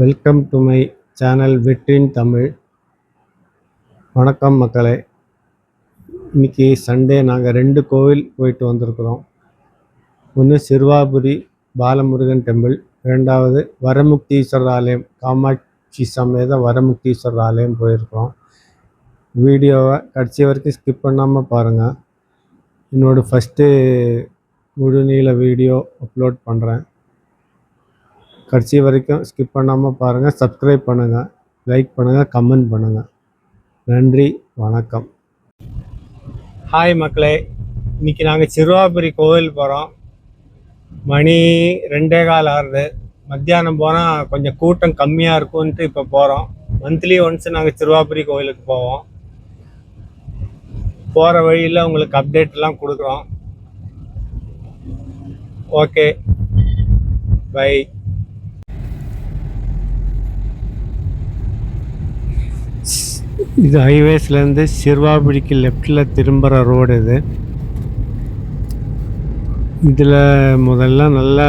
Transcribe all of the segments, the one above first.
Welcome to my channel வெற்றின் தமிழ். வணக்கம் மக்களே. இன்னைக்கு சண்டே நாங்கள் ரெண்டு கோவில் போயிட்டு வந்திருக்கிறோம். ஒன்று சிறுவாபுரி பாலமுருகன் டெம்பிள் ரெண்டாவது வரமுக்தீஸ்வரர் ஆலயம் காமாட்சி சமேத வரமுக்தீஸ்வரர் ஆலயம் போயிருக்கிறோம். வீடியோவை கடைசி வரைக்கும் ஸ்கிப் பண்ணாமல் பாருங்கள் என்னோட ஃபஸ்ட்டு முழுநீள வீடியோ அப்லோட் பண்ணுறேன் கடைசி வரைக்கும் ஸ்கிப் பண்ணாமல் பாருங்கள் சப்ஸ்கிரைப் பண்ணுங்கள் லைக் பண்ணுங்கள் கமெண்ட் பண்ணுங்கள் நன்றி. வணக்கம். ஹாய் மக்களே. இன்றைக்கி நாங்கள் சிறுவாபுரி கோவில் போகிறோம் மணி ரெண்டே கால் ஆறுது. மத்தியானம் போனால் கொஞ்சம் கூட்டம் கம்மியாக இருக்கும்ன்ட்டு இப்போ போகிறோம் மந்த்லி ஒன்ஸ் நாங்கள் சிறுவாபுரி கோவிலுக்கு போவோம். போகிற வழியில் உங்களுக்கு அப்டேட்லாம் கொடுக்குறோம். ஓகே பை இது ஹைவேஸ்லேருந்து சிறுவாபிடிக்கு லெஃப்டில் திரும்புகிற ரோடு இது. இதில் முதல்ல நல்லா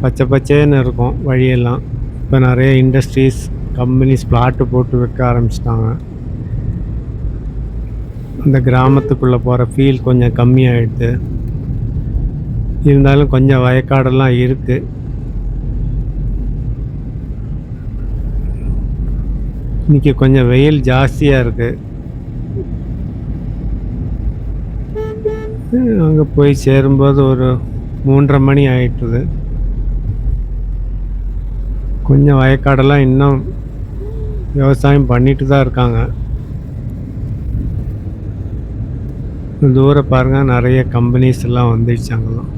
பச்சை பச்சைன்னு இருக்கும் வழியெல்லாம். இப்போ நிறைய இண்டஸ்ட்ரீஸ் கம்பெனிஸ் பிளாட்டு போட்டு வைக்க ஆரம்பிச்சிட்டாங்க. அந்த கிராமத்துக்குள்ளே போகிற ஃபீல் கொஞ்சம் கம்மியாயிடுது. இருந்தாலும் கொஞ்சம் வயக்காடெல்லாம் இருக்குது இன்னைக்கு கொஞ்சம் வெயில் ஜாஸ்தியாக இருக்குது அங்கே போய் சேரும்போது ஒரு மூன்றரை மணி ஆயிட்டுது. கொஞ்சம் வயக்காடெல்லாம் இன்னும் விவசாயம் பண்ணிட்டு தான் இருக்காங்க. தூரம் பாருங்க நிறைய கம்பெனிஸ் எல்லாம் வந்துடுச்சு அங்கெல்லாம்.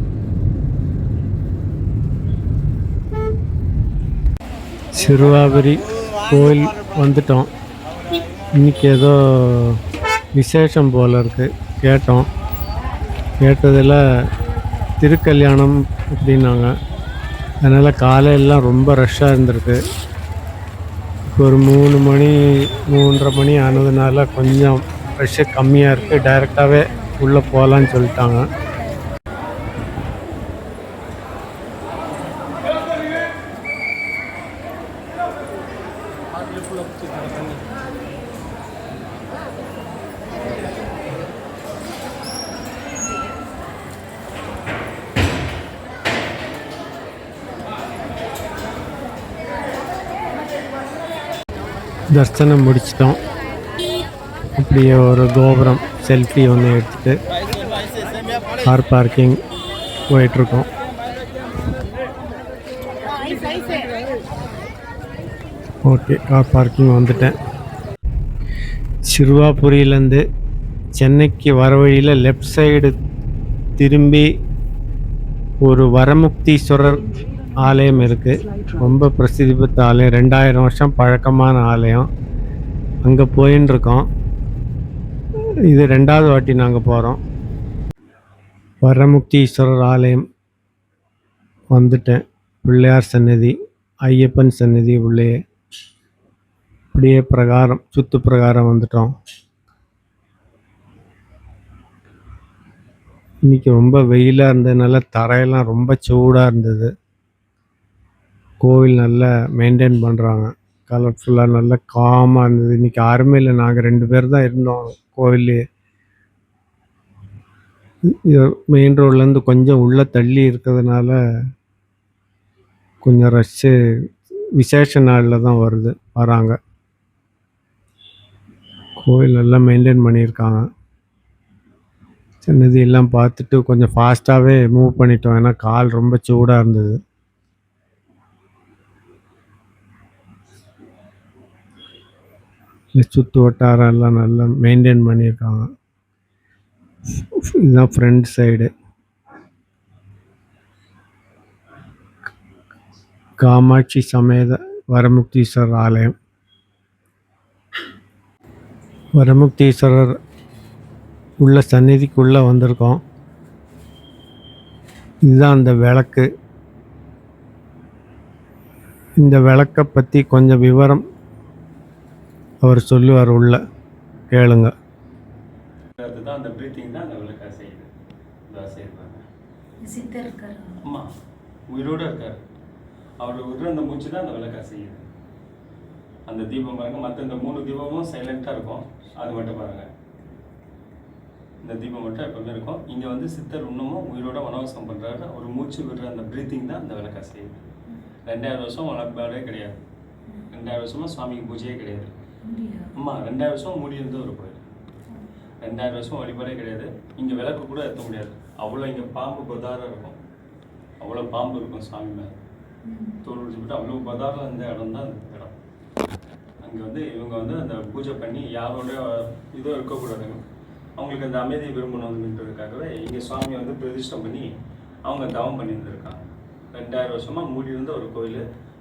சிறுவாபுரி கோயில் வந்துட்டோம். இன்னைக்கு ஏதோ விசேஷம் போல் இருக்குது கேட்டோம். கேட்டதில் திருக்கல்யாணம் அப்படின்னாங்க. அதனால் காலையெல்லாம் ரொம்ப ரஷ்ஷாக இருந்திருக்கு. ஒரு மூணு மணி மூன்றரை மணி ஆனதுனால கொஞ்சம் ரஷ்ஷு கம்மியாக இருக்குது டைரெக்டாகவே உள்ளே போகலான்னு சொல்லிட்டாங்க. தரிசனம் முடிச்சிட்டோம். அப்படியே ஒரு கோபுரம் செல்ஃபி ஒன்று எடுத்துட்டு கார் பார்க்கிங் போயிட்டுருக்கோம் ஓகே கார் பார்க்கிங் வந்துட்டேன். சிறுவாபுரியிலேருந்து சென்னைக்கு வர வழியில் லெஃப்ட் சைடு திரும்பி ஒரு வரமுக்தீஸ்வரர் ஆலயம் இருக்குது ரொம்ப பிரசித்தி பெற்ற ஆலயம். ரெண்டாயிரம் வருஷம் பழக்கமான ஆலயம். அங்கே போயின்னு இருக்கோம் இது ரெண்டாவது வாட்டி நாங்கள் போகிறோம் வரமுக்தீஸ்வரர் ஆலயம் வந்துட்டேன். பிள்ளையார் சன்னதி ஐயப்பன் சன்னதி உள்ளே. அப்படியே பிரகாரம் சுத்து பிரகாரம் வந்துட்டோம். இன்றைக்கி ரொம்ப வெயிலாக இருந்ததுனால தரையெல்லாம் ரொம்ப சூடாக இருந்தது. கோவில் நல்லா மெயின்டைன் பண்ணுறாங்க கலர்ஃபுல்லாக நல்லா காமாக இருந்தது. இன்னைக்கு யாருமே இல்லை. நாங்கள் ரெண்டு பேர் தான் இருந்தோம் கோவில்லே. மெயின் ரோட்லேருந்து கொஞ்சம் உள்ளே தள்ளி இருக்கிறதுனால கொஞ்சம் ரஷ்ஷு விசேஷ நாளில் தான் வருது வராங்க. கோவில் நல்லா மெயின்டைன் பண்ணியிருக்காங்க. சின்னது எல்லாம் பார்த்துட்டு கொஞ்சம் ஃபாஸ்ட்டாகவே மூவ் பண்ணிட்டோம். ஏன்னா கால் ரொம்ப சூடாக இருந்தது. சுற்று வட்டாரம் எல்லாம் நல்லா மெயின்டைன் பண்ணியிருக்காங்க. இதுதான் ஃப்ரண்ட் சைடு காமாட்சி சமேத வரமுக்தீஸ்வரர் ஆலயம். வரமுக்தீஸ்வரர் உள்ள சந்நிதிக்குள்ளே வந்திருக்கோம். இதுதான் அந்த விளக்கு. இந்த விளக்கை பற்றி கொஞ்சம் விவரம் அவர் சொல்லுவார் உள்ள. கேளுங்க. அதுதான் அந்த ப்ரீத்திங் தான் அந்த விளக்கா செய்யுது. இதா செய்வாங்க. சித்தர் இருக்காரு. அம்மா உயிரோடு இருக்கார். அவர் விடுற அந்த மூச்சு தான் அந்த விளக்கா செய்யுது. அந்த தீபம் பாருங்க மற்ற இந்த மூணு தீபமும் சைலண்ட்டாக இருக்கும். அது மட்டும் பாருங்க. இந்த தீபம் மட்டும் எப்பவுமே இருக்கும். இங்கே வந்து சித்தர் இன்னமும் உயிரோட வனவாசம் பண்ணுறாரு ஒரு மூச்சு விடுற அந்த ப்ரீத்திங் தான் அந்த விளக்கா செய்யுது ரெண்டாயிரம் வருஷம் வளர்ப்பாடே கிடையாது. ரெண்டாயிரம் வருஷமா சுவாமிக்கு பூஜையே கிடையாது. ஆமாம் ரெண்டாயிரம் வருஷம் மூடி இருந்த ஒரு கோயில். ரெண்டாயிரம் வருஷம் வழிபாடே கிடையாது. இங்கே விளக்கு கூட ஏற்ற முடியாது. அவ்வளோ இங்கே பாம்பு பதாரம் இருக்கும். அவ்வளோ பாம்பு இருக்கும் சாமி மேலே. தோல் விட்டு அவ்வளோ பதாரம் இந்த இடம் தான் அந்த இடம். அங்கே வந்து இவங்க வந்து அந்த பூஜை பண்ணி யாரோட இதுவும் இருக்கக்கூடாதுங்க அவங்களுக்கு அந்த அமைதியை விரும்பணுன்றதுக்காகவே இங்கே சுவாமியை வந்து பிரதிஷ்டம் பண்ணி அவங்க தவம் பண்ணியிருந்திருக்காங்க. ரெண்டாயிரம் வருஷமாக மூடி இருந்த ஒரு கோயில்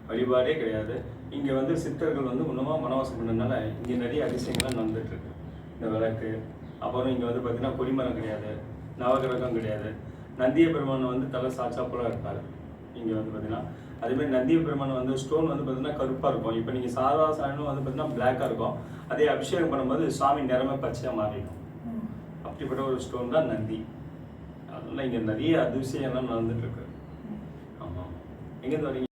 வழிபாடே கிடையாது. இங்கே வந்து சித்தர்கள் வந்து உணவாக மனவாசம் பண்ணதுனால இங்கே நிறைய அதிசயங்கள்லாம் நடந்துட்டுருக்கு. இந்த விளக்கு அப்புறம் இங்கே வந்து பார்த்திங்கன்னா கொடிமரம் கிடையாது நவகிரகம் கிடையாது. நந்திய பெருமான் வந்து தலை சாட்சாப்போல இருப்பார். இங்கே வந்து பார்த்தீங்கன்னா அதேமாதிரி நந்திய பெருமான் வந்து ஸ்டோன் வந்து பார்த்தீங்கன்னா கருப்பாக இருக்கும். இப்போ நீங்கள் சாதா சாயனும் வந்து பார்த்தீங்கன்னா பிளாக்காக இருக்கும். அதே அபிஷேகம் பண்ணும்போது சாமி நிறமே பச்சையாக மாறிடும். அப்படிப்பட்ட ஒரு ஸ்டோன் தான் நந்தி. அதனால் இங்கே நிறைய அதிசயம்லாம் நடந்துட்டு இருக்கு. ஆமாம் எங்கேருந்து வரீங்க?